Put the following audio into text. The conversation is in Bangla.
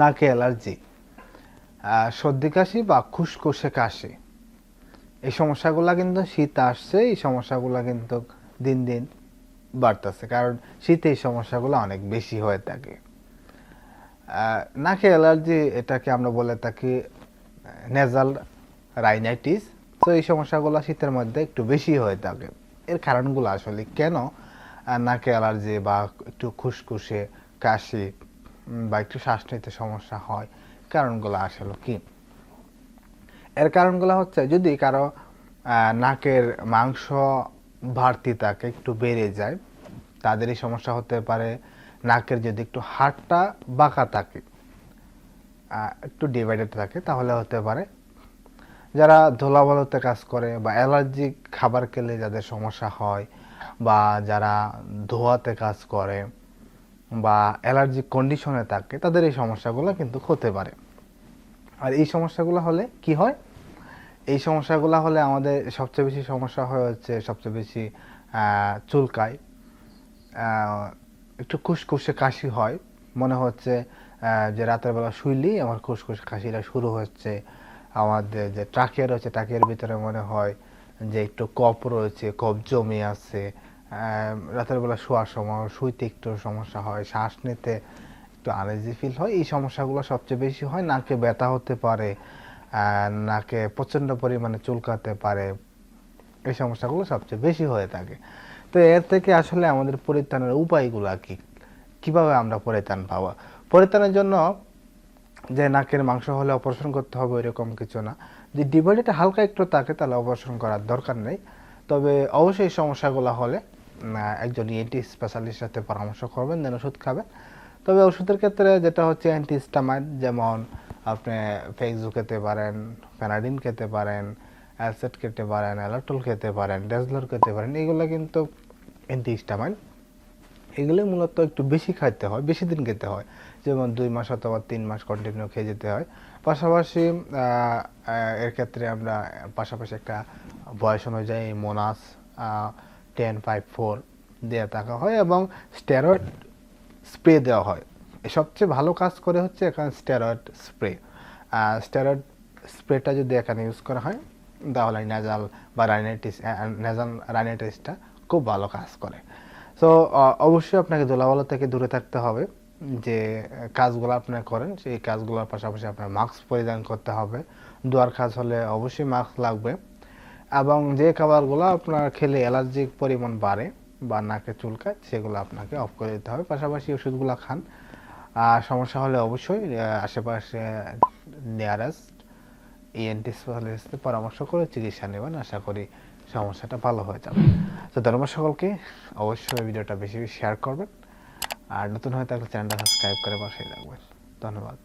নাকে অ্যালার্জি। সর্দি কাশি বা খুসখুসে কাশি। এই সমস্যাগুলো কিন্তু শীত আসছে, এই সমস্যাগুলো কিন্তু দিন দিন বাড়তেছে, কারণ শীতে এই সমস্যাগুলো অনেক বেশি হয়ে থাকে। নাকে অ্যালার্জি এটাকে আমরা বলে থাকি নেজাল রাইনাইটিস তো এই সমস্যাগুলো শীতের মধ্যে একটু বেশি হয়ে থাকে। এর কারণগুলো আসলে কেন নাকে অ্যালার্জি বা একটু খুসখুসে কাশি বা একটু শ্বাস নিতে সমস্যা হয়, কারণগুলো আসলে কি? এর কারণগুলো হচ্ছে যদি কারও নাকের মাংস বাড়তি থাকে একটু বেড়ে যায় তাদেরই সমস্যা হতে পারে। নাকের যদি একটু হাড়টা বাঁকা থাকে একটু ডিভাইডেড থাকে, তাহলে হতে পারে। যারা ধুলাবালুতে কাজ করে বা অ্যালার্জিক খাবার খেলে যাদের সমস্যা হয় বা যারা ধোয়াতে কাজ করে বা অ্যালার্জিক কন্ডিশনে থাকে, তাদের এই সমস্যাগুলো কিন্তু হতে পারে। আর এই সমস্যাগুলো হলে কি হয়? এই সমস্যাগুলো হলে আমাদের সবচেয়ে বেশি সমস্যা হয় হচ্ছে সবচেয়ে বেশি চুলকায়। একটু খুসখুসে কাশি হয়। মনে হচ্ছে যে রাতের বেলা শুইলেই আমার খুসখুসে কাশিটা শুরু হচ্ছে। আমাদের যে ট্রাকিয়া রয়েছে ট্রাকিয়ার ভিতরে মনে হয় যে একটু কপ রয়েছে কপ জমে আছে। রাতের বেলা শোয়ার সময়, শুইতে একটু সমস্যা হয়, শ্বাস নিতে একটু আনইজি ফিল হয়, এই সমস্যাগুলো সবচেয়ে বেশি হয়। নাকে ব্যথা হতে পারে নাকে প্রচণ্ড পরিমাণে চুলকাতে পারে, এই সমস্যাগুলো সবচেয়ে বেশি হয়ে থাকে। তো এর থেকে আসলে আমাদের পরিত্রাণের উপায়গুলো কি? কীভাবে আমরা পরিত্রাণ পাবো? পরিত্রাণের জন্য যে নাকের মাংস হলে অপারেশন করতে হবে এরকম কিছু না। যে ডিভাইডেটা হালকা একটু থাকে, তাহলে অপারেশন করার দরকার নেই। তবে অবশ্যই সমস্যাগুলো হলে একজন ইএনটি স্পেশালিস্ট সাথে পরামর্শ করবেন, দেন ওষুধ খাবেন তবে ওষুধের ক্ষেত্রে যেটা হচ্ছে অ্যান্টিস্টামাইড যেমন আপনি ফেক্সু খেতে পারেন প্যানাডিন খেতে পারেন অ্যাসেট খেতে পারেন অ্যালাটল খেতে পারেন ডেজলর খেতে পারেন, এগুলো কিন্তু অ্যান্টিস্টামাইড এগুলো মূলত একটু বেশি খাইতে হয়, বেশি দিন খেতে হয়। যেমন দুই মাস অথবা তিন মাস কন্টিনিউ খেয়ে যেতে হয়। পাশাপাশি এর ক্ষেত্রে আমরা পাশাপাশি একটা বয়স অনুযায়ী মোনাস টেন ফাইভ ফোর দেওয়া থাকা হয় এবং স্টেরয়েড স্প্রে দেওয়া হয়। সবচেয়ে ভালো কাজ করে হচ্ছে এখানে স্টেরয়েড স্প্রে স্টেরয়েড স্প্রেটা যদি এখানে ইউজ করা হয়, তাহলে নেজাল বা রাইনাইটিস নেজাল রাইনাইটিসটা খুব ভালো কাজ করে। সো অবশ্যই আপনাকে ধুলাবালো থেকে দূরে থাকতে হবে যে, কাজগুলো আপনি করেন, সেই কাজগুলোর পাশাপাশি আপনার মাস্ক পরিধান করতে হবে। দুয়ার কাজ হলে অবশ্যই মাস্ক লাগবে। এবং যে খাবারগুলো আপনার খেলে অ্যালার্জিক পরিমাণ বাড়ে বা নাকে চুলকায়, সেগুলো আপনাকে অফ করে দিতে হবে। পাশাপাশি ওষুধগুলো খান। আর সমস্যা হলে অবশ্যই আশেপাশে নিয়ারেস্ট ইএনটি স্পেশালিস্টের পরামর্শ করে চিকিৎসা নেবেন। আশা করি সমস্যাটা ভালো হয়ে যাবে। তো ধন্যবাদ সকলকে। অবশ্যই ভিডিওটা বেশি বেশি শেয়ার করবেন। আর নতুন হয়ে থাকলে চ্যানেলটা সাবস্ক্রাইব করে পাশে রাখবেন ধন্যবাদ।